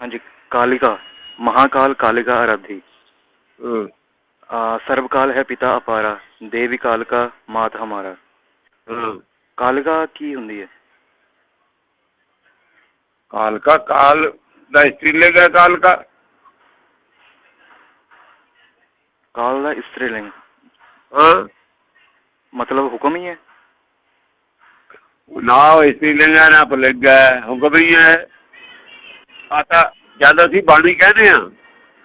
ਹਾਂਜੀ ਕਾਲਿਕਾ महाकाल कालिका आराधी ਹਾਂ आ, सर्वकाल है पिता अपारा देवी काल का मात हमारा ਹਾਂ ਕਾਲਕਾ ਕੀ ਹੁੰਦੀ ਹੈ ਕਾਲਕਾ ਕਾਲ ਦਾ ਇਸਤਰੀਲਿੰਗ ਹੈ ਕਾਲਕਾ ਕਾਲ ਦਾ ਇਸਤਰੀਲਿੰਗ ਹਾਂ ਮਤਲਬ ਹੁਕਮ ਹੀ ਹੈ ਨਾ ਉਹ ਇਸਤਰੀਲਿੰਗ ਹੈ ਨਾ ਪੁਲਿੰਗ ਹੈ ਹੁਕਮ ਹੀ ਹੈ ਆ ਤਾਂ ਜਦ ਅਸੀਂ ਬਾਣੀ ਕਹਿੰਦੇ ਆ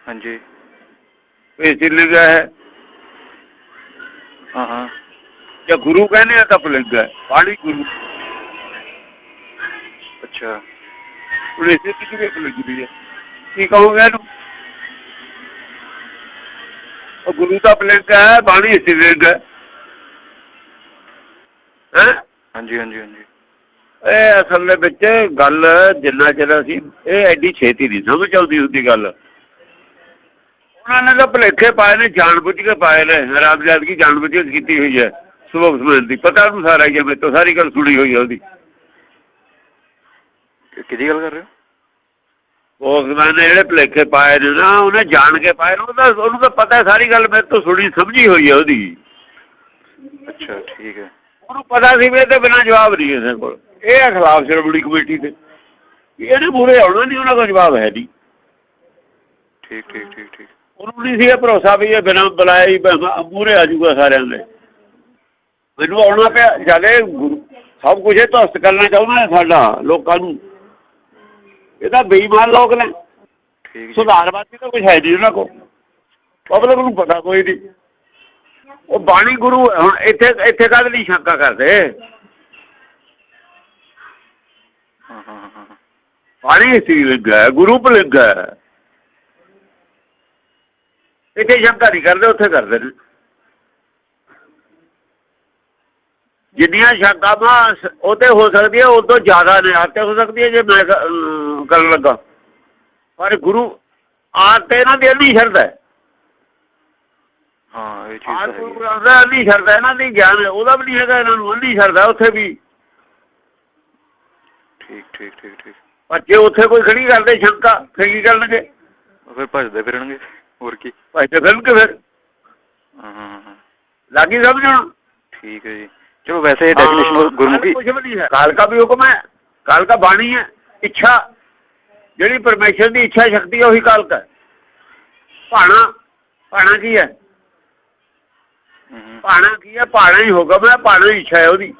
ਹਾਂਜੀ। ਇਸਤਰੀਲਿੰਗ ਹੈ। ਹਾਂ ਹਾਂ। ਜੇ ਗੁਰੂ ਕਹਿੰਦੇ ਆ ਤਾਂ ਪੁਲਿੰਗ ਬਾਣੀ ਗੁਰੂ। ਅੱਛਾ। ਹੁਣ ਇਸੇ ਦੀ ਕਿਵੇਂ ਪੁਲਿੰਗ ਹੈ ਕੀ ਕਹੋਗੇ ਇਹਨੂੰ? ਉਹ ਗੁਰੂ ਦਾ ਪੁਲਿੰਗ ਹੈ ਬਾਣੀ ਹੈ। ਹੈ? ਹਾਂਜੀ ਹਾਂਜੀ ਹਾਂਜੀ। ਇਹ ਅਸਲ ਦੇ ਵਿੱਚ ਗੱਲ ਜਿੰਨਾ ਚਿਰ ਅਸੀਂ ਇਹ ਐਡੀ ਛੇਤੀ ਨਹੀਂ ਸਮਝ ਆਉਂਦੀ ਹੁੰਦੀ ਗੱਲ। ਉਹਨਾਂ ਨੇ ਤਾਂ ਭੁਲੇਖੇ ਪਾਏ ਨੇ ਜਾਣਬੁੱਝ ਕੇ ਪਾਏ ਨੇ ਹਰਾਮਜ਼ਾਦ ਕੀ ਜਾਣਬੁੱਝ ਕੇ ਕੀਤੀ ਹੋਈ ਹੈ ਸੁਭਾਗ ਸਮਝ ਦੀ ਪਤਾ ਉਹਨੂੰ ਸਾਰਾ ਹੀ ਮੇਰੇ ਤੋਂ ਸਾਰੀ ਗੱਲ ਸੁਣੀ ਹੋਈ ਹੈ ਉਹਦੀ। ਕਿਹਦੀ ਗੱਲ ਕਰ ਰਹੇ ਹੋ? ਉਸ ਨੇ ਜਿਹੜੇ ਭੁਲੇਖੇ ਪਾਏ ਨੇ ਨਾ ਉਹਨੇ ਜਾਣ ਕੇ ਪਾਏ ਨੇ ਉਹਦਾ ਉਹਨੂੰ ਤਾਂ ਪਤਾ ਹੈ ਸਾਰੀ ਗੱਲ ਮੇਰੇ ਤੋਂ ਸੁਣੀ ਸਮਝੀ ਹੋਈ ਹੈ ਉਹਦੀ। ਅੱਛਾ ਠੀਕ ਹੈ। ਉਹਨੂੰ ਪਤਾ ਸੀ ਵੀ ਇਹਦੇ ਬਿਨਾਂ ਜਵਾਬ ਨਹੀਂ ਕਿਸੇ ਕੋਲ। ਇਹ ਹੈ ਖਿਲਾਫ ਸ਼੍ਰੋਮਣੀ ਕਮੇਟੀ ਦੇ ਵੀ ਇਹਨੇ ਮੂਰੇ ਆਉਣਾ ਨਹੀਂ ਉਹਨਾਂ ਕੋਲ ਜਵਾਬ ਹੈ ਨਹੀਂ। ਠੀਕ ਠੀਕ ਠੀਕ ਠੀਕ। ਉਹਨੂੰ ਨਹੀਂ ਸੀ ਇਹ ਭਰੋਸਾ ਵੀ ਇਹ ਬਿਨਾਂ ਬੁਲਾਏ ਹੀ ਮੂਰੇ ਆ ਜਾਊਗਾ ਸਾਰਿਆਂ ਦੇ। ਮੈਨੂੰ ਆਉਣਾ ਪਿਆ ਜਦੇ ਗੁਰੂ ਸਭ ਕੁਝ ਇਹ ਧਸਤ ਕਰਨਾ ਚਾਹੁੰਦਾ ਹੈ ਸਾਡਾ ਲੋਕਾਂ ਨੂੰ। ਇਹ ਤਾਂ ਬੇਈਮਾਨ ਲੋਕ ਨੇ। ਸੁਧਾਰਵਾਦੀ ਤਾਂ ਕੁਝ ਹੈ ਨਹੀਂ ਉਹਨਾਂ ਕੋਲ। ਪਬਲਿਕ ਨੂੰ ਪਤਾ ਕੋਈ ਨਹੀਂ। ਉਹ ਬਾਣੀ ਗੁਰੂ। ਹੁਣ ਇੱਥੇ ਇੱਥੇ ਕਾਹਦੇ ਲਈ ਸ਼ੰਕਾ ਕਰਦੇ? ਬਾਣੀ ਸੀ ਲਿੰਗ ਹੈ ਗੁਰੂ ਭਲਿੰਗ ਹੈ। ਇੱਥੇ ਸ਼ੰਕਾ ਨਹੀਂ ਕਰਦੇ ਉੱਥੇ ਕਰਦੇ। ਨੇ ਜਿੰਨੀਆਂ ਸ਼ੰਕਾਵਾਂ ਸ- ਉਹ ਤੇ ਹੋ ਸਕਦੀ ਹੈ ਉਹ ਤੋਂ ਜ਼ਿਆਦਾ ਨੇ ਆਤੇ ਹੋ ਸਕਦੀ ਹੈ ਜੇ ਮੈਂ ਕਰਨ ਲੱਗਾ। ਪਰ ਗੁਰੂ ਆਤੇ ਇਹਨਾਂ ਦੀ ਇੰਨੀ ਸ਼ਰਤ ਹੈ। ਹਾਂ ਇਹ ਚੀਜ਼ ਤਾਂ ਗੁਰੂ ਹੈ। ਗ੍ਰੰਥ ਸਾਹਿਬ ਦੀ ਸ਼ਰਤ ਹੈ ਇਹਨਾਂ ਦੀ ਗਿਆਨ ਹੈ, ਉਹਦਾ ਵੀ ਨਹੀਂ ਹੈਗਾ ਇਹਨਾਂ ਨੂੰ ਇੰਨੀ ਸ਼ਰਤ ਹੈ ਉੱਥੇ ਵੀ। ਠੀਕ ਠੀਕ ਠੀਕ ਠੀਕ। ਪਰ ਜੇ ਉੱਥੇ ਕੋਈ ਖੜੀ ਕਰਦੇ ਸ਼ੰਕਾ ਫਿਰ ਕੀ ਕਰਨਗੇ? ਫਿਰ ਭੱਜਦੇ ਫਿਰਨਗੇ ਹੋਰ ਕੀ। ਤੇ ਫਿਰਨਗੇ ਫਿਰ। ਹਾਂ ਲੱਗੀ ਸਮਝਣ ਠੀਕ ਹੈ ਜੀ। ਚਲੋ ਵੈਸੇ ਇਹ ਡੈਫੀਨੇਸ਼ਨ ਗੁਰਮੁਖੀ ਕੁਝ ਵੀ ਨਹੀਂ ਹੈ। ਕਾਲ ਕਾ ਵੀ ਹੁਕਮ ਹੈ ਕਾਲ ਕਾ ਬਾਣੀ ਹੈ ਇੱਛਾ। ਜਿਹੜੀ ਪਰਮੇਸ਼ਰ ਦੀ ਇੱਛਾ ਸ਼ਕਤੀ ਹੈ ਉਹੀ ਕਾਲ ਕਾ। ਭਾਣਾ ਭਾਣਾ ਕੀ ਹੂੰ, ਭਾਣਾ ਕੀ ਹੈ? ਭਾਣਾ ਹੀ ਹੁਕਮ ਹੈ ਭਾਣਾ ਹੀ ਇੱਛਾ ਹੈ ਉਹਦੀ।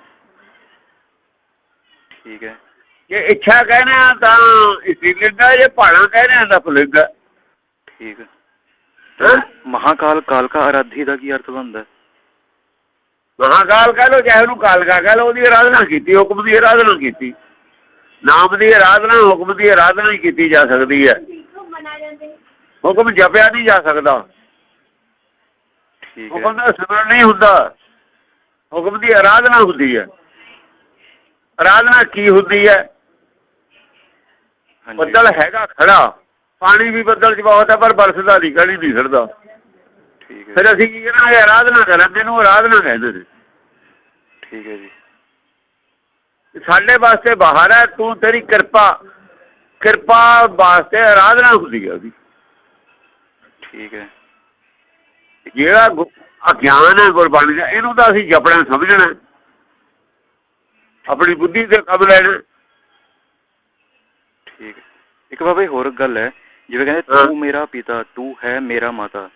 ਠੀਕ ਹੈ। ਜੇ ਇੱਛਾ ਕਹਿੰਦੇ ਆ ਤਾਂ ਹੈ ਜੇ ਭਾਣਾ ਕਹਿੰਦੇ ਆ ਤਾਂ ਹੈ ਠੀਕ ਹੈ? ਮਹਾਕਾਲ ਕਾਲਕਾ ਆਰਾਧੀ ਦਾ ਕੀ ਅਰਥ ਬਣਦਾ? ਹੈ? ਮਹਾਕਾਲ ਕਹਿ ਲੋ ਚਾਹੇ ਉਹਨੂੰ ਕਾਲਕਾ ਕਹਿ ਲੋ ਉਹਦੀ ਆਰਾਧਨਾ ਕੀਤੀ ਹੁਕਮ ਦੀ ਆਰਾਧਨਾ ਕੀਤੀ। ਨਾਮ ਦੀ ਆਰਾਧਨਾ ਹੁਕਮ ਦੀ ਆਰਾਧਨਾ ਹੀ ਕੀਤੀ ਜਾ ਸਕਦੀ ਹੈ। ਹੁਕਮ ਜਪਿਆ ਨਹੀਂ ਜਾ ਸਕਦਾ। ਠੀਕ ਹੈ। ਹੁਕਮ ਦਾ ਸਿਮਰਨ ਨਹੀਂ ਹੁੰਦਾ। ਹੁਕਮ ਦੀ ਆਰਾਧਨਾ ਹੁੰਦੀ ਹੈ। ਆਰਾਧਨਾ ਕੀ ਹੁੰਦੀ ਹੈ? ਬੱਦਲ ਹੈਗਾ ਖੜਾ। ਪਾਣੀ ਵੀ ਬੱਦਲ 'ਚ ਬਹੁਤ ਹੈ ਪਰ ਬਰਸਦਾ ਨਹੀਂ ਕਣੀ ਨਹੀਂ ਠੀਕ ਹੈ ਫਿਰ ਅਸੀਂ ਕੀ ਕਰਾਂਗੇ? ਆਰਾਧਨਾ ਕਰਾਂਗੇ ਇਹਨੂੰ ਆਰਾਧਨਾ ਕਹਿੰਦੇ ਨੇ। ਠੀਕ ਹੈ ਜੀ। ਸਾਡੇ ਵਾਸਤੇ ਬਾਹਰ ਹੈ ਤੂੰ ਤੇਰੀ ਕਿਰਪਾ ਕਿਰਪਾ ਵਾਸਤੇ ਆਰਾਧਨਾ ਹੁੰਦੀ ਹੈ ਉਹਦੀ। ਠੀਕ ਹੈ। ਜਿਹੜਾ ਅਗਿਆਨ ਹੈ ਗੁਰਬਾਣੀ ਦਾ ਇਹਨੂੰ ਤਾਂ ਅਸੀਂ ਜਪਣਾ ਸਮਝਣਾ। ਆਪਣੀ ਬੁੱਧੀ ਤੇ ਕੰਮ ਲੈਣਾ। ਠੀਕ ਹੈ ਇੱਕ ਬਾਬਾ ਜੀ ਹੋਰ ਗੱਲ ਹੈ ਜਿਵੇਂ ਕਹਿੰਦੇ ਹਾਂ। ਤੂੰ ਮੇਰਾ ਪਿਤਾ ਤੂੰ ਹੈ ਮੇਰਾ ਮਾਤਾ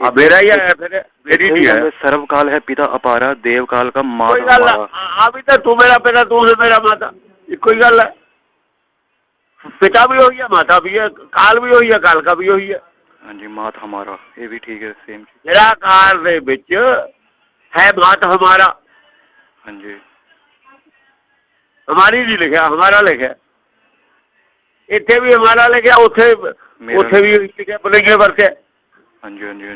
ਆ ਮੇਰਾ ਹੀ ਹੈ ਫਿਰ ਮੇਰੀ ਨਹੀਂ ਹੈ ਸਰਵ ਕਾਲ ਹੈ ਪਿਤਾ ਅਪਾਰਾ ਦੇਵ ਕਾਲ ਕਾ ਮਾਤ ਕੋਈ ਗੱਲ ਹਮਾਰਾ ਆ ਵੀ ਤਾਂ ਤੂੰ ਮੇਰਾ ਪਿਤਾ ਤੂੰ ਹੈ ਮੇਰਾ ਮਾਤਾ ਇੱਕੋ ਹੀ ਗੱਲ ਹੈ ਪਿਤਾ ਵੀ ਹੋਈ ਹੈ ਮਾਤਾ ਵੀ ਹੈ ਕਾਲ ਵੀ ਹੋਈ ਹੈ ਕਾਲ ਕਾ ਵੀ ਹੋਈ ਹੈ ਹਾਂਜੀ ਮਾਤ ਹਮਾਰਾ ਇਹ ਵੀ ਠੀਕ ਹੈ ਸੇਮ ਨਿਰਾਕਾਰ ਦੇ ਵਿੱਚ ਹੈ ਮਾਤ ਹਮਾਰਾ ਹਾਂਜੀ ਹਮਾਰੀ ਨਹੀਂ ਲਿਖਿਆ ਹਮਾਰਾ ਲਿਖਿਆ ਇੱਥੇ ਵੀ ਹਮਾਰਾ ਲਿਖਿਆ ਉੱਥੇ। ਉੱਥੇ ਵੀ ਲਿਖਿਆ ਬਲੇਗੇ ਵਰਤੇ ਹਾਂਜੀ ਹਾਂਜੀ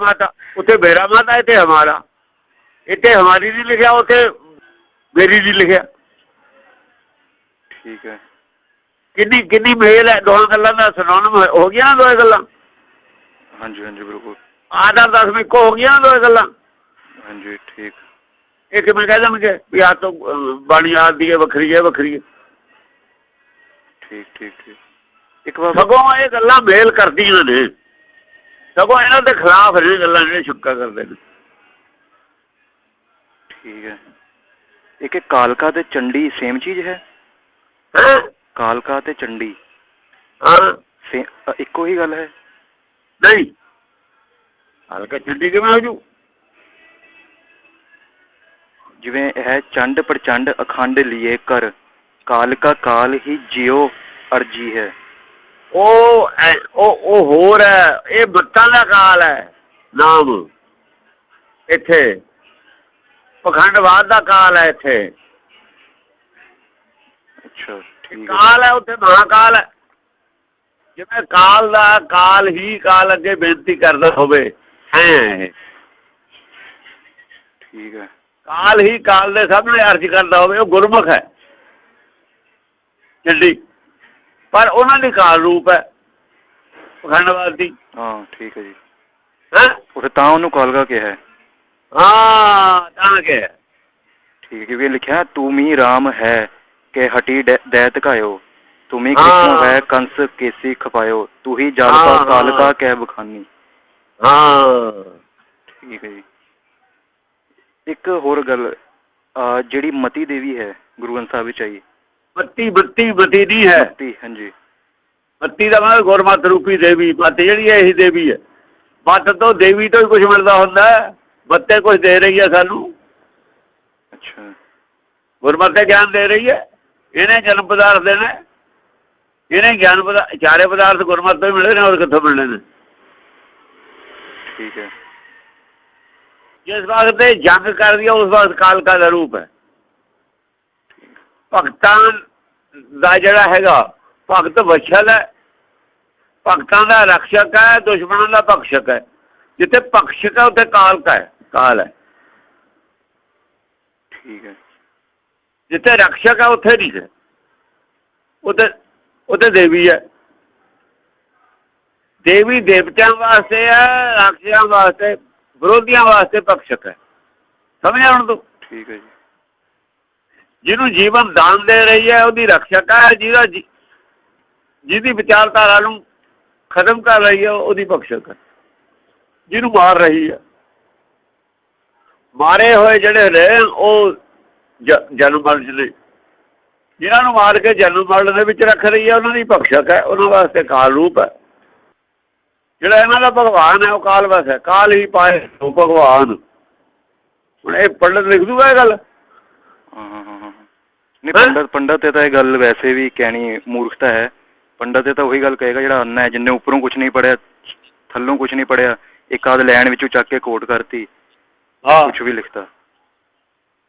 ਮਾਤਾ ਉੱਥੇ ਮੇਰਾ ਮਾਤਾ ਇੱਥੇ ਹਮਾਰਾ ਇੱਥੇ ਹਮਾਰੀ ਨਹੀਂ ਲਿਖਿਆ ਉੱਥੇ ਮੇਰੀ ਨਹੀਂ ਲਿਖਿਆ। ਠੀਕ ਹੈ। ਕਿੰਨੀ ਕਿੰਨੀ ਮੇਲ ਹੈ ਦੋਹਾਂ ਗੱਲਾਂ ਦਾ ਸਿਨੋਨਿਮ ਹੋ ਗਿਆ ਨਾ ਦੋਏ ਗੱਲਾਂ? ਹਾਂਜੀ ਹਾਂਜੀ ਬਿਲਕੁਲ। ਆਦਰ ਦਸਵੇਂ ਕੋ ਹੋ ਗਿਆ ਦੋਏ ਗੱਲਾਂ? ਹਾਂਜੀ ਠੀਕ। ਇਹ ਕਿਵੇਂ ਕਹਿ ਦੇਣਗੇ ਵੀ ਆ ਤੋਂ ਬਾਣੀ ਆਦੀ ਹੈ ਵੱਖਰੀ ਹੈ ਵੱਖਰੀ ਹੈ। ਠੀਕ ਠੀਕ ਠੀਕ। ਇੱਕ ਵਾਰ ਸਗੋਂ ਇਹ ਗੱਲਾਂ ਮੇਲ ਕਰਦੀਆਂ ਨੇ। ਸਗੋਂ ਇਹਨਾਂ ਦੇ ਖਿਲਾਫ ਇਹ ਗੱਲਾਂ ਜਿਹੜੇ ਸ਼ੁਕਾ ਕਰਦੇ ਨੇ। ਠੀਕ ਹੈ। ਇੱਕ ਕਾਲਕਾ ਤੇ ਚੰਡੀ ਸੇਮ ਚੀਜ਼ ਹੈ? ਹੈਂ? ਕਾਲਕਾ ਤੇ ਚੰਡੀ। ਹਾਂ। ਇੱਕੋ ਹੀ ਗੱਲ ਹੈ? ਨਹੀਂ। ਹਲਕਾ ਛੱਡੀ ਕਿਵੇਂ ਹੋ ਜੂ? ਜਿਵੇਂ ਇਹ ਚੰਡ ਪ੍ਰਚੰਡ ਅਖੰਡ ਲਿਏ ਕਰ। ਕਾਲਕਾ ਕਾਲ ਹੀ ਜਿਉ ਅਰਜੀ ਹੈ। ਉਹ ਐ- ਉਹ ਉਹ ਹੋਰ ਹੈ ਇਹ ਬੱਤਾਂ ਦਾ ਕਾਲ ਹੈ। ਨਾਮ। ਇੱਥੇ। ਪਖੰਡਵਾਦ ਦਾ ਕਾਲ ਹੈ ਇੱਥੇ। ਅੱਛਾ ਠੀਕ ਹੈ। ਕਾਲ ਹੈ ਉੱਥੇ ਮਹਾਕਾਲ ਹੈ। ਜਿਵੇਂ ਕਾਲ ਦਾ ਕਾਲ ਹੀ ਕਾਲ ਅੱਗੇ ਬੇਨਤੀ ਕਰਦਾ ਹੋਵੇ। ਹੈ। ਠੀਕ ਹੈ। ਕਾਲ ਹੀ ਕਾਲ ਦੇ ਸਾਹਮਣੇ ਅਰਜ਼ ਕਰਦਾ ਹੋਵੇ ਉਹ ਗੁਰਮੁਖ ਹੈ। ਚੱਲੀ ਪਰ ਉਹਨਾਂ ਦੀ ਕਾਲ ਰੂਪ ਹੈ ਪਖੰਡਵਾਦ ਦੀ। ਹਾਂ ਠੀਕ ਹੈ ਜੀ। ਹੈ? ਉਹ ਤਾਂ ਉਹਨੂੰ ਕਾਲਕਾ ਕਿਹਾ ਹੈ। ਹਾਂ ਤਾਂ ਕਿ ਠੀਕ ਹੈ ਕਿਉਂਕਿ ਲਿਖਿਆ ਤੂਮੀ RAM ਹੈ ਕਿ ਹਟੀ ਦੈਤ ਕਾਇਓ ਤੁਮੀ। ਕ੍ਰਿਸ਼ਨ ਹੈ। ਕੰਸ ਕੇਸੀ ਖਪਾਇਓ। ਤੂੰ ਹੀ ਜਲ ਕਾ ਹਾਂ। ਕਾਲਕਾ ਕਹਿ ਬਖਾਨੀ। ਹਾਂ। ਠੀਕ ਹੈ ਜੀ। ਇੱਕ ਹੋਰ ਗੱਲ ਜਿਹੜੀ ਮਤੀ ਦੇਵੀ ਹੈ ਗੁਰੂ ਗ੍ਰੰਥ ਸਾਹਿਬ ਵਿੱਚ ਆਈ। ਬੱਤੀ ਬੱਤੀ ਬੱਤੀ ਨਹੀਂ ਹੈ। ਮਤੀ ਹਾਂਜੀ। ਬੱਤੀ ਦਾ ਮਤਲਬ ਗੁਰਮਤ ਰੂਪੀ ਦੇਵੀ ਮੱਤ ਜਿਹੜੀ ਹੈ ਇਹੀ ਦੇਵੀ ਹੈ। ਮੱਤ ਤੋਂ ਦੇਵੀ ਤੋਂ ਹੀ ਕੁਝ ਮਿਲਦਾ ਹੁੰਦਾ ਬੱਤੇ ਕੁਝ ਦੇ ਰਹੀ ਹੈ ਸਾਨੂੰ। ਅੱਛਾ। ਗੁਰਮਤਿ ਗਿਆਨ ਦੇ ਰਹੀ ਹੈ। ਇਹਨੇ ਜਨਮ ਪਦਾਰਥ ਦੇਣਾ। ਇਹਨੇ ਗਿਆਨ ਪਦਾਰਥ ਚਾਰੇ ਪਦਾਰਥ ਗੁਰਮਤਿ ਤੋਂ ਹੀ ਮਿਲਦੇ ਨੇ ਹੋਰ ਕਿੱਥੋਂ ਮਿਲਣੇ ਨੇ? ਠੀਕ ਹੈ। ਜਿਸ ਵਕਤ ਤੇ ਜੰਗ ਕਰਦੀ ਹੈ ਉਸ ਵਕਤ ਕਾਲਕਾ ਦਾ ਰੂਪ ਹੈ। ਭਗਤਾਂ ਦਾ ਜਿਹੜਾ ਹੈਗਾ ਭਗਤ ਵਛਲ ਹੈ। ਭਗਤਾਂ ਦਾ ਰਕਸ਼ਕ ਹੈ ਦੁਸ਼ਮਣਾਂ ਦਾ ਭਖਸ਼ਕ ਹੈ। ਜਿੱਥੇ ਭਖਸ਼ਕ ਹੈ ਉੱਥੇ ਕਾਲਕਾ ਹੈ ਕਾਲ ਹੈ। ਠੀਕ ਹੈ। ਜਿੱਥੇ ਰਕਸ਼ਕ ਹੈ ਉੱਥੇ ਨਹੀਂ ਹੈ। ਉੱਥੇ ਉੱਥੇ ਦੇਵੀ ਹੈ। ਦੇਵੀ ਦੇਵਤਿਆਂ ਵਾਸਤੇ ਹੈ ਰਾਖਸ਼ਾਂ ਵਾਸਤੇ ਵਿਰੋਧੀਆਂ ਵਾਸਤੇ ਭਖਸ਼ਕ ਹੈ। ਸਮਝਿਆ ਹੁਣ ਤੂੰ? ਠੀਕ ਹੈ ਜੀ। ਜਿਹਨੂੰ ਜੀਵਨ ਦਾਨ ਦੇ ਰਹੀ ਹੈ, ਉਹਦੀ ਰਕਸ਼ਕ ਹੈ ਜਿਹਦਾ ਜਿਹਦੀ ਵਿਚਾਰਧਾਰਾ ਨੂੰ ਖਤਮ ਕਰ ਰਹੀ ਹੈ, ਉਹਦੀ ਭਖਸ਼ਕ ਹੈ ਜਿਹਨੂੰ ਮਾਰ ਰਹੀ ਹੈ। ਮਾਰੇ ਹੋਏ ਜਿਹੜੇ ਨੇ, ਉਹ ਜ- ਜਨਮ ਮਰਨ ਨੇ ਜਿਨ੍ਹਾਂ ਨੂੰ ਮਾਰ ਕੇ ਜਨਮ ਮਰਨ ਦੇ ਵਿੱਚ ਰੱਖ ਰਹੀ ਹੈ, ਉਹਨਾਂ ਦੀ ਭਖਸ਼ਕ ਹੈ ਉਹਨਾਂ ਵਾਸਤੇ ਕਾਲ ਰੂਪ ਹੈ। ਜਿਹੜਾ ਇਹਨਾਂ ਦਾ ਭਗਵਾਨ ਹੈ, ਉਹ ਕਾਲ ਵਸ ਹੈ। ਕਾਲ ਹੀ ਪਾਏ, ਉਹ ਭਗਵਾਨ। ਹੁਣ ਇਹ ਪੰਡਤ ਲਿਖ ਦੂਗਾ ਇਹ ਗੱਲ? ਨਹੀਂ? ਪੰਡਤ ਪੰਡਤ ਤੇ ਤਾਂ ਇਹ ਗੱਲ ਵੈਸੇ ਵੀ ਕਹਿਣੀ ਮੂਰਖਤਾ ਹੈ। ਪੰਡਤ ਤੇ ਤਾਂ ਉਹੀ ਗੱਲ ਕਹੇਗਾ ਜਿਹੜਾ ਅੰਨਾ ਹੈ ਜਿੰਨੇ ਉੱਪਰੋਂ ਕੁਝ ਨਹੀਂ ਪੜਿਆ ਥੱਲੋਂ ਕੁਝ ਨਹੀਂ ਪੜਿਆ ਇੱਕ ਆਦ ਲੈਣ ਵਿੱਚੋਂ ਚੱਕ ਕੇ ਕੋਟ ਕਰਤੀ ਹਾਂ। ਕੁਝ ਵੀ ਲਿਖਤਾ।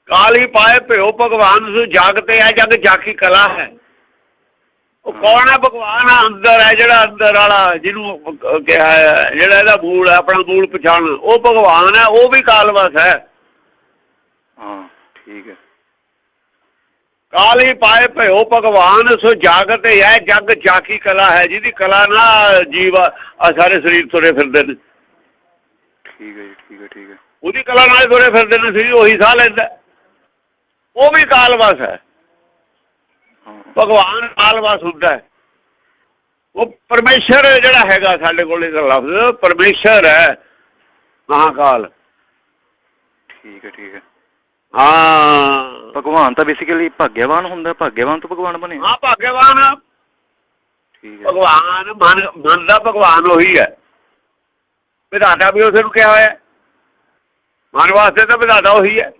ਕਾਲੀ ਪਾਏ ਭਿਓ ਭਗਵਾਨ ਸੁ ਜਗ ਤੇ ਹੈ ਜਗ ਜਾਕੀ ਕਲਾ ਹੈ। ਉਹ ਕੌਣ ਹੈ? ਭਗਵਾਨ ਆ ਅੰਦਰ ਹੈ ਜਿਹੜਾ ਅੰਦਰ ਵਾਲਾ ਜਿਹਨੂੰ ਕਿਹਾ ਹੈ ਜਿਹੜਾ ਇਹਦਾ ਮੂਲ ਹੈ ਆਪਣਾ ਮੂਲ ਪਛਾਣ। ਉਹ ਭਗਵਾਨ ਹੈ ਉਹ ਵੀ ਕਾਲਵਸ ਹੈ। ਹਾਂ ਠੀਕ ਹੈ। ਕਾਲੀ ਪਾਏ ਭਿਓ ਭਗਵਾਨ ਸੋ ਜਗ ਤੇ ਹੈ ਜਗ ਜਾਕੀ ਕਲਾ ਹੈ ਜਿਹਦੀ ਕਲਾ ਨਾ ਜੀਵ ਆ ਸਾਰੇ ਸਰੀਰ ਤੁਰੇ ਫਿਰਦੇ ਨੇ। ਠੀਕ ਹੈ ਜੀ ਠੀਕ ਹੈ ਠੀਕ ਹੈ। ਉਹਦੀ ਕਲਾ ਨਾਲ ਤੁਰੇ ਫਿਰਦੇ ਨੇ ਸਰੀਰ ਉਹੀ ਸਾਹ ਲੈਂਦਾ। ਉਹ ਵੀ ਕਾਲਵਸ ਹਾਂ। ਭਗਵਾਨ ਕਾਲਵਾਸ ਹੁੰਦਾ ਹੈ। ਉਹ ਪਰਮੇਸ਼ਰ ਜਿਹੜਾ ਹੈਗਾ ਸਾਡੇ ਕੋਲ ਇਹ ਲਫ਼ਜ਼ ਪਰਮੇਸ਼ਰ ਹੈ ਮਹਾਕਾਲ। ਠੀਕ ਹੈ ਠੀਕ ਹੈ। ਹਾਂ। ਭਗਵਾਨ ਤਾਂ ਬੇਸਿਕਲੀ ਭਾਗਿਆਵਾਨ ਹੁੰਦਾ ਭਾਗਿਆਵਾਨ ਤੋਂ ਭਗਵਾਨ ਬਣੇ ਹਾਂ ਭਾਗਵਾਨ ਠੀਕ ਹੈ। ਭਗਵਾਨ ਮਨ ਮਨ ਦਾ ਭਗਵਾਨ ਉਹੀ ਹੈ। ਵਿਧਾਤਾ ਵੀ ਉਸੇ ਨੂੰ ਕਿਹਾ ਹੋਇਆ। ਮਨ ਵਾਸਤੇ ਤਾਂ ਵਿਧਾਤਾ ਉਹੀ ਹੈ।